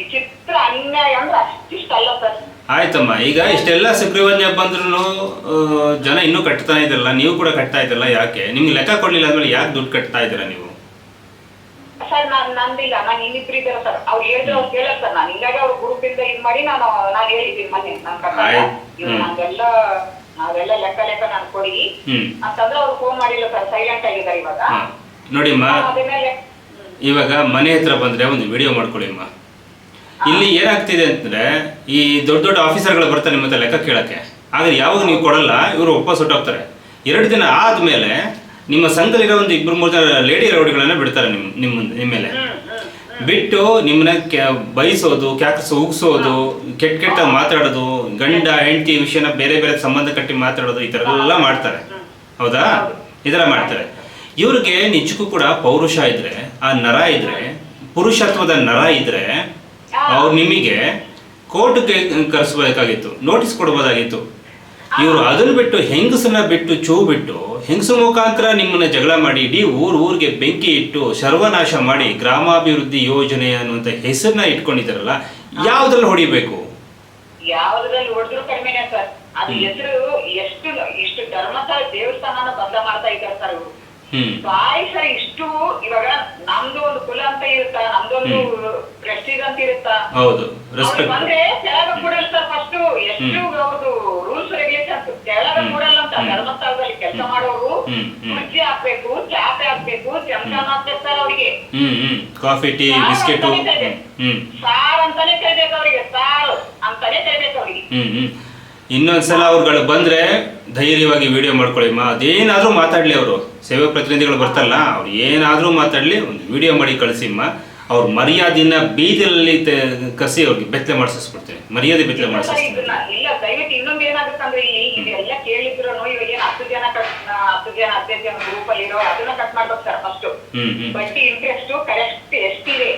ವಿಚಿತ್ರ ಅನ್ಯಾಯ ಅಂದ್ರೆ ಅಷ್ಟಿಷ್ಟ ಅಲ್ಲ ಸರ್. ಆಯ್ತಮ್ಮ ಈಗ ಇಷ್ಟೆಲ್ಲ ಸುಗ್ರೀವಾಜ್ಞೆ ಬಂದ್ರು ಜನ ಇನ್ನೂ ಕಟ್ತಾ ಇದ್ರಲ್ಲ ನೀವು ಕೂಡ ಕಟ್ತಾ ಇದ್ರಲ್ಲ ಯಾಕೆ? ನಿಮ್ಗೆ ಲೆಕ್ಕ ಕೊಡ್ಲಿಲ್ಲ ಅಂದ್ಮೇಲೆ ಯಾಕೆ ದುಡ್ಡು ಕಟ್ತಾ ಇದ್ದೀರಾ ನೀವು? ಸರ್ ನಾನ್ ನಂದಿಲ್ಲ ನಾನು ಇನ್ನಿಬ್ರು ಇದ್ದಾರೆ ಸರ್. ಅವ್ರು ಹೇಳಿದ್ರೆ ಅವ್ರು ಕೇಳಲ್ಲ ಸರ್. ನಾನು ಹಿಂಗಾಗಿ ಅವ್ರ ಗ್ರೂಪ್ ಇಂದ ಇದ್ ಮಾಡಿ ನಾನು ನಾನು ಹೇಳಿದ್ದೀನಿ ಮೊನ್ನೆ. ನನ್ನ ಆಯ್ತು. ಇವ್ರು. ನಾವೆಲ್ಲ ಲೆಕ್ಕ ಲೆಕ್ಕ ನಾನು ಕೊಡಿ. ಅಂತಂದ್ರೆ ಅವ್ರು ಫೋನ್ ಮಾಡಿಲ್ಲ ಸರ್ ಸೈಲೆಂಟ್ ಆಗಿದ್ದಾರೆ ಇವಾಗ. ನೋಡಿಮ್ಮ ಇವಾಗ ಮನೆ ಹತ್ರ ಬಂದ್ರೆ ಒಂದು ವಿಡಿಯೋ ಮಾಡ್ಕೊಳ್ಳಿ ಅಮ್ಮ ಇಲ್ಲಿ ಏನಾಗ್ತಿದೆ ಅಂತಂದ್ರೆ ಈ ದೊಡ್ಡ ದೊಡ್ಡ ಆಫೀಸರ್ಗಳು ಬರ್ತಾರೆ ನಿಮ್ಮ ಹತ್ರ ಲೆಕ್ಕ ಕೇಳಕ್ಕೆ. ಆದ್ರೆ ಯಾವಾಗ ನೀವು ಕೊಡಲ್ಲ ಇವರು ವಾಪಸ್ ಹೊಟ್ಟೋಗ್ತಾರೆ ಎರಡು ದಿನ ಆದ್ಮೇಲೆ ನಿಮ್ಮ ಸಂಘದಲ್ಲಿರೋ ಒಂದು ಇಬ್ಬರು ಮೂರು ಜನ ಲೇಡಿ ರೌಡಿಗಳನ್ನ ಬಿಡ್ತಾರೆ ನಿಮ್ ನಿಮ್ಮ ನಿಮ್ಮ ಮೇಲೆ. ಬಿಟ್ಟು ನಿಮ್ಮನ್ನ ಬಯಸೋದು ಕ್ಯಾಕ್ಸ್ ಉಗ್ಸೋದು ಕೆಟ್ಟ ಕೆಟ್ಟ ಮಾತಾಡೋದು ಗಂಡ ಹೆಂಡತಿ ವಿಷಯನ ಬೇರೆ ಬೇರೆ ಸಂಬಂಧ ಕಟ್ಟಿ ಮಾತಾಡೋದು ಈ ಥರ ಎಲ್ಲ ಮಾಡ್ತಾರೆ ಹೌದಾ? ಈ ಥರ ಮಾಡ್ತಾರೆ. ಇವ್ರಿಗೆ ನಿಜಕ್ಕೂ ಕೂಡ ಪೌರುಷ ಇದ್ರೆ ಆ ನರ ಇದ್ರೆ ಪುರುಷತ್ವದ ನರ ಇದ್ರೆ ಅವ್ರು ನಿಮಗೆ ಕೋರ್ಟ್ಗೆ ಕರೆಸಬೇಕಾಗಿತ್ತು ನೋಟಿಸ್ ಕೊಡ್ಬೋದಾಗಿತ್ತು. ಇವರು ಅದನ್ನು ಬಿಟ್ಟು ಹೆಂಗಸನ್ನ ಬಿಟ್ಟು ಚೂ ಬಿಟ್ಟು ಹೆಂಗಸು ಮುಖಾಂತರ ನಿಮ್ಮನ್ನ ಜಗಳ ಮಾಡಿ ಇಡೀ ಊರು ಊರಿಗೆ ಬೆಂಕಿ ಇಟ್ಟು ಸರ್ವನಾಶ ಮಾಡಿ ಗ್ರಾಮಾಭಿವೃದ್ಧಿ ಯೋಜನೆ ಅನ್ನುವಂಥ ಹೆಸರನ್ನ ಇಟ್ಕೊಂಡಿದ್ದಾರಲ್ಲ ಯಾವ್ದ್ರಲ್ಲಿ ಹೊಡಿಬೇಕು? ಯಾವ್ದ್ರಲ್ಲಿ ಹೊಡೆದ್ರು ಕಡಿಮೆನೆ ಸರ್. ಅದು. ಹೆಸರು ಎಷ್ಟು ಇಷ್ಟು ಧರ್ಮಸ್ಥಳ ದೇವಸ್ಥಾನನ ಬಂದ ಮಾಡ್ತಾ ಇದ್ದಾರೆ ಸರ್ ಇವರು. ಸರ್ ಇಷ್ಟು ಇವಾಗ ನಮ್ದು ಒಂದು ಕುಲ ಅಂತ ಇರುತ್ತಾ ನಮ್ದೊಂದು ಪ್ರೆಸ್ಟೀಜ್ ಅಂತ ಇರುತ್ತಾ? ಹೌದು ಬಂದ್ರೆ ಕೆಳಗ ಕೂಡಲ್ಲ ಫಸ್ಟ್ ಎಷ್ಟು ಅವ್ರದ್ದು ರೂಲ್ಸ್ ರೆಗ್ಯುಲೇಷನ್ಸ್ ಕೆಳಗ. ಕೂಡಲ್ಲ ಅಂತ. ಧರ್ಮಸ್ಥಳದಲ್ಲಿ ಕೆಲಸ ಮಾಡೋರು. ಕುರ್ಚಿ ಹಾಕ್ಬೇಕು ಚಾಪೆ ಹಾಕ್ಬೇಕು ಚಮಚ ಹಾಕ್ತಿರ್ತಾರ ಅವ್ರಿಗೆ. Coffee tea biscuit. ಸಾರ್ ಅಂತಾನೆ ಕರಿಬೇಕು ಅವ್ರಿಗೆ ಸಾರು ಅಂತಾನೆ ಕರಿಬೇಕು ಅವ್ರಿಗೆ. ಇನ್ನೊಂದ್ಸಲ ಅವ್ರುಗಳು ಬಂದ್ರೆ ಧೈರ್ಯವಾಗಿ ವಿಡಿಯೋ ಮಾಡ್ಕೊಳ್ಳಿಮ್ಮ ಅದೇನಾದ್ರೂ ಮಾತಾಡ್ಲಿ ಅವರು. ಸೇವೆ ಪ್ರತಿನಿಧಿಗಳು ಬರ್ತಾರಲ್ಲ ಅವ್ರು ಏನಾದ್ರೂ ಮಾತಾಡ್ಲಿ ಒಂದು ವಿಡಿಯೋ ಮಾಡಿ ಕಳಿಸಿಮ್ಮ ಅವ್ರ ಮರ್ಯಾದೆನ ಬೀದಿಲಲ್ಲಿ ಕಸಿ ಅವ್ರಿಗೆ ಬೆತ್ತಲೆ ಮಾಡಿಸ್ಬಿಡ್ತೇನೆ ಮರ್ಯಾದೆ ಬೆತ್ತಲೆ ಮಾಡಿಸ್ತೇನೆ ಇಲ್ಲ ದಯವಿಟ್ಟು ಇನ್ನೊಂದು ಏನಾಗುತ್ತೆ ಅಂದ್ರೆ ಇಲ್ಲಿ ಇದೆಲ್ಲ ಕೇಳಿದ್ರು ಇವಾಗ ಏನ್ ಹತ್ತು ಜನ ಕಟ್ ಹತ್ತು ಜನ ಹದಿನೈದು ಜನ ಗ್ರೂಪ್ ಅಲ್ಲಿ ಇರೋ ಅದನ್ನ ಕಟ್ ಮಾಡ್ಬೇಕು ಸರ್ ಫಸ್ಟ್ ಹ್ಮ್ ಹ್ಮ್. ಬಡ್ಡಿ ಇಂಟ್ರೆಸ್ಟ್ ಕರೆಕ್ಟ್ ಎಷ್ಟಿದೆ?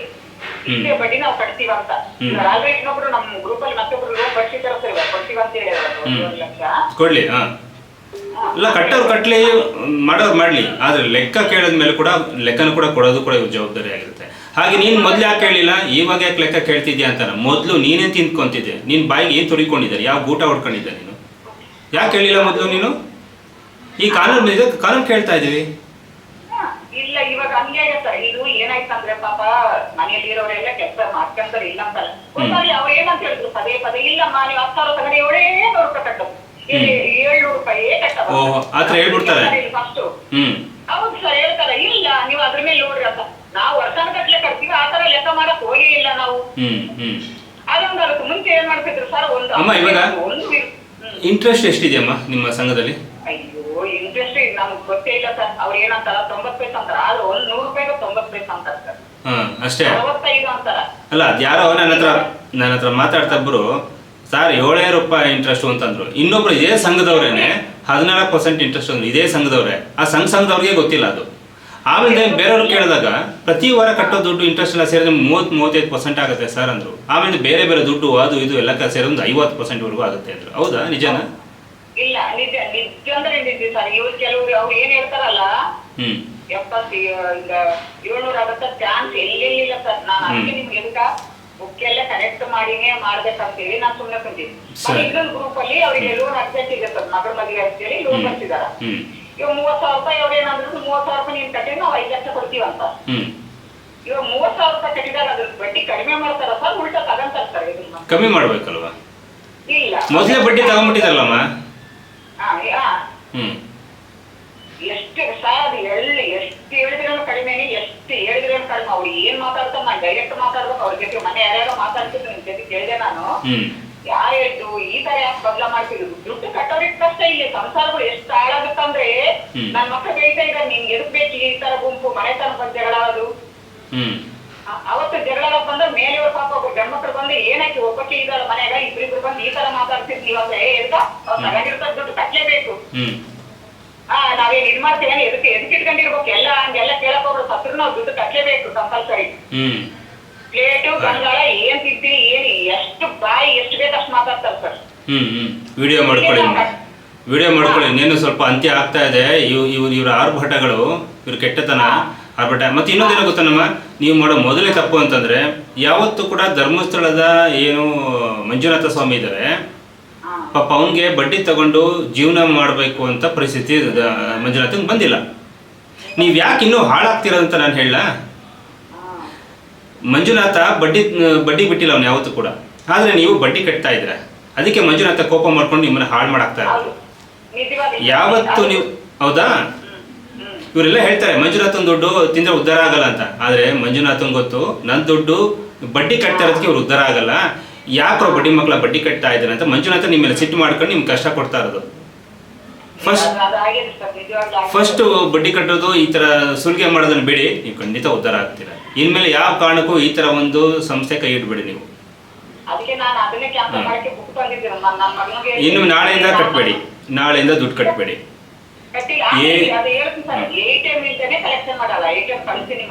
ಇಷ್ಟೇ ಬಡ್ಡಿ ನಾವು ಕಟ್ತೀವಿ ಅಂತ. ಆಲ್ರೆಡಿ ಇನ್ನೊಬ್ರು ನಮ್ಮ ಗ್ರೂಪ್ ಅಲ್ಲಿ ಮತ್ತೊಬ್ರು ಲೋನ್ ಬಡ್ಸಿದಾರ ಸರ್ ಇವಾಗ ಅಂತ ಹೇಳಿದ್ರು. ಒಂದು ಲಕ್ಷ. ಕೊಡ್ಲಿ ಹಾ. ಇಲ್ಲ ಕಟ್ಟೋರು ಕಟ್ಲಿ ಮಾಡೋರು ಮಾಡ್ಲಿ. ಆದ್ರೆ ಲೆಕ್ಕ ಕೇಳಿದ ಮೇಲೆ ಕೂಡ ಲೆಕ್ಕನ ಕೂಡ ಕೊಡೋದು ಕೂಡ ಇವ್ರ ಜವಾಬ್ದಾರಿ ಆಗಿರುತ್ತೆ. ಹಾಗೆ ನೀನ್ ಮೊದ್ಲು ಯಾಕೆ ಹೇಳಿಲ್ಲ ಇವಾಗ ಯಾಕೆ ಲೆಕ್ಕ ಕೇಳ್ತಿದ್ಯಾ ಅಂತ ಮೊದ್ಲು ನೀನೇ ತಿನ್ಕೊಂತಿದ್ದೆ ನೀನ್ ಬಾಯಿಗೆ ಏನ್ ತೊಡಿಕೊಂಡಿದ್ದಾರೆ? ಯಾವ ಊಟ ಹೊಡ್ಕೊಂಡಿದ್ದೆ ನೀನು? ಯಾಕೆ ಹೇಳಿಲ್ಲ ಮೊದ್ಲು ನೀನು? ಈ ಕಾನೂನು ಕಾನೂನು ಕೇಳ್ತಾ ಇದೀವಿ. ಇಲ್ಲ ಇವಾಗ ಹಂಗೆ ಸರ್. ಇದು ಏನಾಯ್ತಂದ್ರೆ ಪಾಪ ಮನೆಯಲ್ಲಿ ಇರೋರೆಲ್ಲ ಕೆಲಸ ಮಾಡ್ಕೊಂತಾರೆ ಇಲ್ಲ ಅಂತಲ್ಲ ಒಂದ್ಸಾರಿ ಅವ್ರು ಏನಂತ ಹೇಳಿದ್ರು? ಪದೇ ಪದೇ ಇಲ್ಲಮ್ಮ ನೀವು ಹತ್ತು ಸಾವಿರ ತಗೊಂಡು ಏಳೇ ನೂರು ರೂಪಾಯಿ ಕಟ್ಟೋದು ಇಲ್ಲಿ ಏಳ್ನೂರು ರೂಪಾಯಿ ಕಟ್ಟೋದು? ಫಸ್ಟ್ ಹೌದು ಸರ್ ಹೇಳ್ತಾರೆ. ಇಲ್ಲ ನೀವ್ ಅದ್ರ ಮೇಲೆ ನೋಡ್ರಿ ಅಂತ. ನಾವು ವರ್ಷಾನ ಗಟ್ಲೆ ಕಟ್ತೀವಿ ಆ ತರ ಲೆಕ್ಕ ಮಾಡಕ್ ಹೋಗೇ ಇಲ್ಲ ನಾವು. ಅದೊಂದು ಅದಕ್ಕೆ ಮುಂಚೆ ಏನ್ ಮಾಡ್ತಿದ್ರು ಸರ್? ಒಂದು. ಇಂಟ್ರೆಸ್ಟ್ ಎಷ್ಟಿದೆಯಮ್ಮ ನಿಮ್ಮ ಸಂಘದಲ್ಲಿ? ಗೊತ್ತೇ ಇಲ್ಲ ಸರ್. ಅವ್ರು ಏನಂತಾರ? ತೊಂಬತ್ ಪೈಸ ಅಂತಾರ. ಆದ್ರೆ ಒಂದ್ ನೂರು ರೂಪಾಯಿಗೆ ತೊಂಬತ್ ಪೈಸ ಅಂತಾರ ಸರ್. ಹ್ಮ್ ಅಷ್ಟೇ. ಅರವತ್ತೈದು ಅಂತಾರ. ಅಲ್ಲ ಅದ್ಯಾರೋ ನನ್ನ ಹತ್ರ ನನ್ನ ಹತ್ರ ಮಾತಾಡ್ತಾ ಇಬ್ರು ಸರ್ ಏಳೇ ರೂಪಾಯಿ ಇಂಟ್ರೆಸ್ಟ್ ಅಂತಂದ್ರು. ಇನ್ನೊಬ್ರು ಇದೇ ಸಂಘದವ್ರೇನೆ ಹದಿನಾಲ್ಕು ಪರ್ಸೆಂಟ್ ಇಂಟ್ರೆಸ್ಟ್ ಅಂದ್ರು. ಇದೇ ಸಂಘದವ್ರೆ. ಆ ಸಂಘ ಸಂಘದವ್ರಿಗೆ ಗೊತ್ತಿಲ್ಲ ಅದು. ಆಮೇಲೆ ಬೇರೆಯವ್ರು ಕೇಳಿದಾಗ ಪ್ರತಿ ವಾರ ಕಟ್ಟೋ ದುಡ್ಡು ಇಂಟ್ರೆಸ್ಟ್ ಎಲ್ಲ ಸೇರಿದ್ರೆ ಮೂವತ್ ಮೂವತ್ತೈದು ಪರ್ಸೆಂಟ್ ಆಗುತ್ತೆ ಸರ್ ಅಂದ್ರು. ಆಮೇಲೆ ಬೇರೆ ಬೇರೆ ದುಡ್ಡು ಅದು ಇದು ಎಲ್ಲ ಸೇರಿದ್ರೆ ಒಂದು ಐವತ್ತು ಪರ್ಸೆಂಟ್ ವರೆಗೂ ಆಗುತ್ತೆ ಅಂದ್ರು. ಹೌದಾ? ನಿಜನಾ? ಇಲ್ಲ ನಿಜ ನಿಜ ಅಂದ್ರೆ ನಿಜ ಸರ್. ಇವ್ರು ಕೆಲವ್ರು ಅವ್ರು ಏನ್ ಹೇಳ್ತಾರಲ್ಲ? ಹ್ಮ್. ಎಪ್ಪತ್ತು ಈಗ ಏಳ್ನೂರ ಅರವತ್ತ ಚಾನ್ಸ್ ಎಲ್ಲೆಲ್ಲಿಲ್ಲ ಸರ್. ನಾನು ಅದಕ್ಕೆ. ನಿಮ್ಗೆ ಎಂತ ಬುಕ್ ಎಲ್ಲ ಕರೆಕ್ಟ್ ಮಾಡಿನೇ ಮಾಡ್ಬೇಕಂತೇಳಿ ನಾನು ಸುಮ್ಮನೆ ಕುಂತೀನಿ. ಇನ್ನೊಂದು ಗ್ರೂಪ್ ಅಲ್ಲಿ ಅವ್ರಿಗೆ ಲೋನ್ ಅರ್ಜೆಂಟ್ ಇದೆ ಸರ್. ಮಗಳ ಮದುವೆ ಅಂತೇಳಿ ಲೋನ್. ಬರ್ತಿದಾರ ಇವಾಗ ಮೂವತ್ ಸಾವಿರ ರೂಪಾಯಿ ಅವ್ರು ಏನಂದ್ರು ಮೂವತ್ ಸಾವಿರ ರೂಪಾಯಿ ನೀನ್ ಕಟ್ಟಿದ್ರೆ ನಾವು ಐದು ಲಕ್ಷ ಕೊಡ್ತೀವಂತ ಅಂತ. ಇವಾಗ ಮೂವತ್ ಸಾವಿರ ರೂಪಾಯಿ ಕಟ್ಟಿದಾಗ ಅದ್ರ ಬಡ್ಡಿ ಕಡಿಮೆ ಮಾಡ್ತಾರ ಸರ್? ಉಲ್ಟಾ ತಗೊಂತಾರ ಸರ್ ಇದನ್ನ. ಕಮ್ಮಿ ಮಾಡ್ಬೇಕಲ್ವಾ? ಇಲ್ಲ. ಮೊದಲೇ ಬಡ್ಡಿ ತಗೊಂಡ್ಬಿಟ್ಟಿದಲ್ಲಮ್ಮ ಹಾ, ಯಾ. ಹ್ಮ್ ಎಷ್ಟು ಸರ್ ಅದು ಎಳ್ಳಿ ಎಷ್ಟು ಕಡಿಮೆನೆ ಎಷ್ಟು ಹೇಳಿದ್ರೆ ಕಡಿಮೆ ಅವ್ರು ಏನ್ ಮಾತಾಡ್ತಾರೆ ನಾನು ಡೈರೆಕ್ಟ್ ಮಾತಾಡ್ಬೇಕು. ಅವ್ರ ಜೊತೆ ಮನೆ ಯಾರ್ಯಾರೋ ಮಾತಾಡ್ತಿದ್ರು ನಿಮ್ ಜೊತೆ ಕೇಳಿದೆ ನಾನು. ಯಾರು ಈ ತರ ಯಾಕೆ ಬದಲ ಮಾಡ್ತಿದ್ರು ದುಡ್ಡು ಕಟ್ಟೋರಿಗೆ ಕಷ್ಟ ಇಲ್ಲಿ ಸಂಸಾರಗಳು ಎಷ್ಟು ಹಾಳಾಗುತ್ತಂದ್ರೆ. ನನ್ ಮಕ್ಕಳು ಹೇಳ್ತಾ ಇದ್ದಾರೆ ನಿಮ್ಗೆ ಎದಕ್ ಬೇಕು ಈ ತರ ಗುಂಪು ಮನೆತನ ಬಂದು ಜಗಳ ಅವತ್ತು ಜಗಳ ಬಂದ್ರೆ ಮೇಲೆ ಇವ್ರ ಪಾಪ ಒಬ್ಬ ಗಂಡ್ಮಕ್ಳು ಬಂದು ಏನಕ್ಕೆ ಒಬ್ಬಕ್ಕೆ ಇದ್ದಾರೆ ಮನೆಯಾಗ ಇಬ್ಬರಿಬ್ರು ಬಂದು ಈ ತರ ಮಾತಾಡ್ತಿದ್ ನೀವ್ ಅಂತ ಹೇಳ್ತಾ ಅವ್ರ ತಗೊಂಡಿರ್ತಾರೆ ದುಡ್ಡು ಕಟ್ಲೇಬೇಕು. ಆ ನಾವೇನ್ ಇದ್ ಮಾಡ್ತೀವಿ ಎದಕ್ಕೆ ಎದಕ್ಕೆ ಇಟ್ಕೊಂಡಿರ್ಬೇಕು ಎಲ್ಲ ಹಂಗೆಲ್ಲ ಕೇಳಕ್ ಹೋಗ್ರು ಸತ್ರು ನಾವು ದುಡ್ಡು ಕಟ್ಲೇಬೇಕು ಕಂಪಲ್ಸರಿ ಹ್ಮ್. ಪ್ಲೇಟು ಬಂಗಾಳ ಏನ್ ತಿಂತೀವಿ ಏನ್ ಎಷ್ಟು ಬಾಯಿ ಎಷ್ಟು ಬೇಕು ಅಷ್ಟು ಮಾತಾಡ್ತಾರೆ ಸರ್. ಹ್ಮ್ ಹ್ಮ್. ವಿಡಿಯೋ ಮಾಡ್ಕೊಳ್ಳಿ ವಿಡಿಯೋ ಮಾಡ್ಕೊಳ್ಳಿ. ಇನ್ನೇನು ಸ್ವಲ್ಪ ಅಂತ್ಯ ಆಗ್ತಾ ಇದೆ. ಇವ್ ಇವ್ರು ಇವ್ರ ಆರ್ಭಟಗಳು ಇವ್ರ ಕೆಟ್ಟತನ ಆರ್ಭಟ. ಮತ್ತೆ ಇನ್ನೊಂದೇನೋ ಗೊತ್ತನಮ್ಮ? ನೀವು ಮಾಡೋ ಮೊದಲೇ ತಪ್ಪು ಅಂತಂದ್ರೆ ಯಾವತ್ತೂ ಕೂಡ ಧರ್ಮಸ್ಥಳದ ಏನು ಮಂಜುನಾಥ ಸ್ವಾಮಿ ಇದ್ದಾರೆ ಪಾಪ ಅವನಿಗೆ ಬಡ್ಡಿ ತಗೊಂಡು ಜೀವನ ಮಾಡಬೇಕು ಅಂತ ಪರಿಸ್ಥಿತಿ ಮಂಜುನಾಥ್ ಮಂಜುನಾಥಂಗೆ ಬಂದಿಲ್ಲ. ನೀವು ಯಾಕೆ ಇನ್ನೂ ಹಾಳಾಗ್ತೀರಂತ ನಾನು ಹೇಳ ಮಂಜುನಾಥ ಬಡ್ಡಿ ಬಡ್ಡಿ ಬಿಟ್ಟಿಲ್ಲ ಅವ್ನು ಯಾವತ್ತೂ ಕೂಡ. ಆದರೆ ನೀವು ಬಡ್ಡಿ ಕಟ್ತಾ ಇದ್ರ ಅದಕ್ಕೆ ಮಂಜುನಾಥ ಕೋಪ ಮಾಡ್ಕೊಂಡು ನಿಮ್ಮನ್ನ ಹಾಳು ಮಾಡಾಕ್ತಾ ಇರೋದು. ಯಾವತ್ತು ನೀವು ಹೌದಾ? ಇವರೆಲ್ಲ ಹೇಳ್ತಾರೆ ಮಂಜುನಾಥನ್ ದುಡ್ಡು ತಿಂದ್ರೆ ಉದ್ಧಾರ ಆಗಲ್ಲ ಅಂತ. ಆದ್ರೆ ಮಂಜುನಾಥನ್ ಗೊತ್ತು ನನ್ನ ದುಡ್ಡು ಬಡ್ಡಿ ಕಟ್ತಾ ಇರೋದಕ್ಕೆ ಇವ್ರು ಉದ್ಧಾರ ಆಗಲ್ಲ. ಯಾಕೋ ಬಡ್ಡಿ ಮಕ್ಕಳ ಬಡ್ಡಿ ಕಟ್ತಾ ಇದ್ದಾರೆ ಅಂತ ಮಂಜುನಾಥ ನಿಮ್ಮ ಮೇಲೆ ಸಿಟ್ಟು ಮಾಡ್ಕೊಂಡು ನಿಮ್ಗೆ ಕಷ್ಟ ಕೊಡ್ತಾ ಇರೋದು. ಆಗಿದೆ. ಫಸ್ಟ್ ಬಡ್ಡಿ ಕಟ್ಟೋದು ಈ ತರ ಸುಲಿಗೆ ಮಾಡೋದನ್ನು ಬಿಡಿ ನೀವು ಖಂಡಿತ ಉದ್ಧಾರ ಆಗ್ತೀರಾ ಇನ್ಮೇಲೆ ಯಾವ ಕಾರಣಕ್ಕೂ ಈ ತರ ಒಂದು ಸಂಸ್ಥೆ ಕೈ ಇಟ್ಬಿಡಿ ನೀವು. ಇನ್ನು ನಾಳೆಯಿಂದ ಕಟ್ಟಬೇಡಿ ನಾಳೆಯಿಂದ ದುಡ್ಡು ಕಟ್ಟಬೇಡಿ